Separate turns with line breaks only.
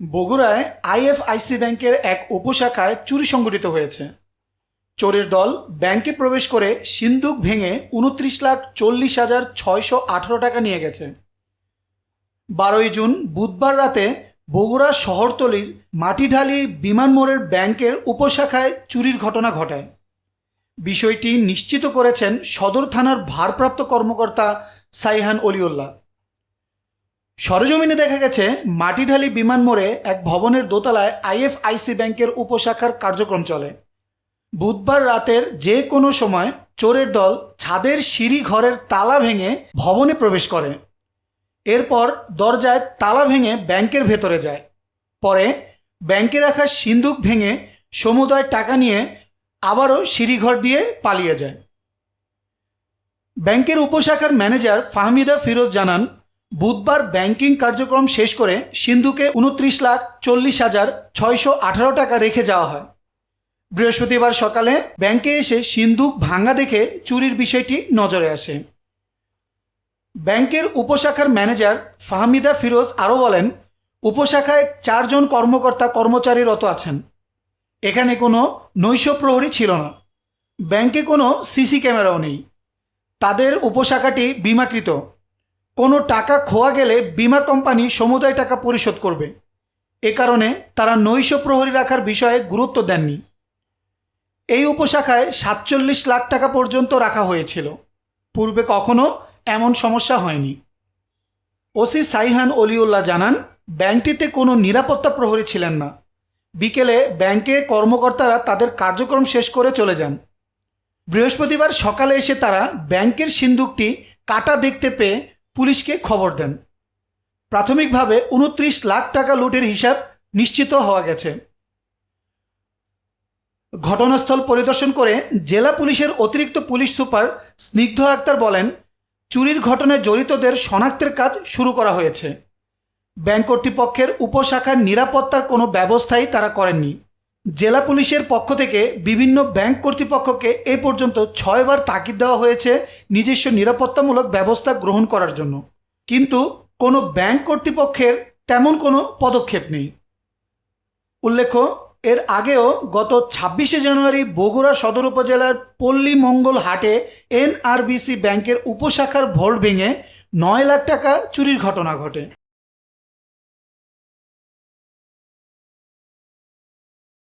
বগুড়ায় আইএফআইসি ব্যাংকের এক উপশাখায় চুরি সংঘটিত হয়েছে। চোরের দল ব্যাংকে প্রবেশ করে সিন্দুক ভেঙে উনত্রিশ লাখ চল্লিশ হাজার ছয়শো আঠারো টাকা নিয়ে গেছে। বারোই জুন বুধবার রাতে বগুড়া শহরতলির মাটিঢালি বিমান মোড়ের ব্যাংকের উপশাখায় চুরির ঘটনা ঘটায়। বিষয়টি নিশ্চিত করেছেন সদর থানার ভারপ্রাপ্ত কর্মকর্তা সাইহান অলিউল্লাহ। সরজমিনে দেখা গেছে, মাটিঢালি বিমান মোড়ে এক ভবনের দোতলায় আইএফআইসি ব্যাংকের উপশাখার কার্যক্রম চলে। বুধবার রাতের যে কোনো সময় চোরের দল ছাদের সিঁড়ি ঘরের তালা ভেঙে ভবনে প্রবেশ করে। এরপর দরজায় তালা ভেঙে ব্যাংকের ভেতরে যায়। পরে ব্যাংকে রাখা সিন্দুক ভেঙে সমুদয় টাকা নিয়ে আবারও সিঁড়িঘর দিয়ে পালিয়ে যায়। ব্যাংকের উপশাখার ম্যানেজার ফাহমিদা ফিরোজ জানান বুধবার ব্যাংকিং কার্যক্রম শেষ করে সিন্ধুকে উনত্রিশ লাখ চল্লিশ হাজার ছয়শো আঠারো টাকা রেখে যাওয়া হয়। বৃহস্পতিবার সকালে ব্যাংকে এসে সিন্ধুক ভাঙা দেখে চুরির বিষয়টি নজরে আসে। ব্যাংকের উপশাখার ম্যানেজার ফাহমিদা ফিরোজ আরও বলেন, উপশাখায় চারজন কর্মকর্তা কর্মচারীরত আছেন। এখানে কোনো নৈশ প্রহরী ছিল না। ব্যাংকে কোনো সিসি ক্যামেরাও নেই। তাদের উপশাখাটি বিমাকৃত। কোনো টাকা খোয়া গেলে বিমা কোম্পানি সমুদায় টাকা পরিশোধ করবে। এ কারণে তারা নৈশ প্রহরী রাখার বিষয়ে গুরুত্ব দেননি। এই উপশাখায় সাতচল্লিশ লাখ টাকা পর্যন্ত রাখা হয়েছিল। পূর্বে কখনো এমন সমস্যা হয়নি। ওসি সাইহান অলিউল্লাহ জানান, ব্যাংকটিতে কোনো নিরাপত্তা প্রহরী ছিলেন না। বিকেলে ব্যাংকে কর্মকর্তারা তাদের কার্যক্রম শেষ করে চলে যান। বৃহস্পতিবার সকালে এসে তারা ব্যাংকের সিন্দুকটি কাটা দেখতে পেয়ে পুলিশকে খবর দেন। প্রাথমিকভাবে উনত্রিশ লাখ টাকা লুটের হিসাব নিশ্চিত হওয়া গেছে। ঘটনাস্থল পরিদর্শন করে জেলা পুলিশের অতিরিক্ত পুলিশ সুপার স্নিগ্ধ আক্তার বলেন, চুরির ঘটনায় জড়িতদের শনাক্তের কাজ শুরু করা হয়েছে। ব্যাংক কর্তৃপক্ষের উপশাখার নিরাপত্তার কোনো ব্যবস্থাই তারা করেননি। জেলা পুলিশের পক্ষ থেকে বিভিন্ন ব্যাংক কর্তৃপক্ষকে এ পর্যন্ত ছয়বার তাকিদ দেওয়া হয়েছে নিজস্ব নিরাপত্তামূলক ব্যবস্থা গ্রহণ করার জন্য। কিন্তু কোনো ব্যাংক কর্তৃপক্ষের তেমন কোনো পদক্ষেপ নেই। উল্লেখ্য, এর আগেও গত ছাব্বিশে জানুয়ারি বগুড়া সদর উপজেলার পল্লী মঙ্গল হাটে এনআরবিসি ব্যাংকের উপশাখার ভল্ট ভেঙে নয় লাখ টাকা চুরির ঘটনা ঘটে।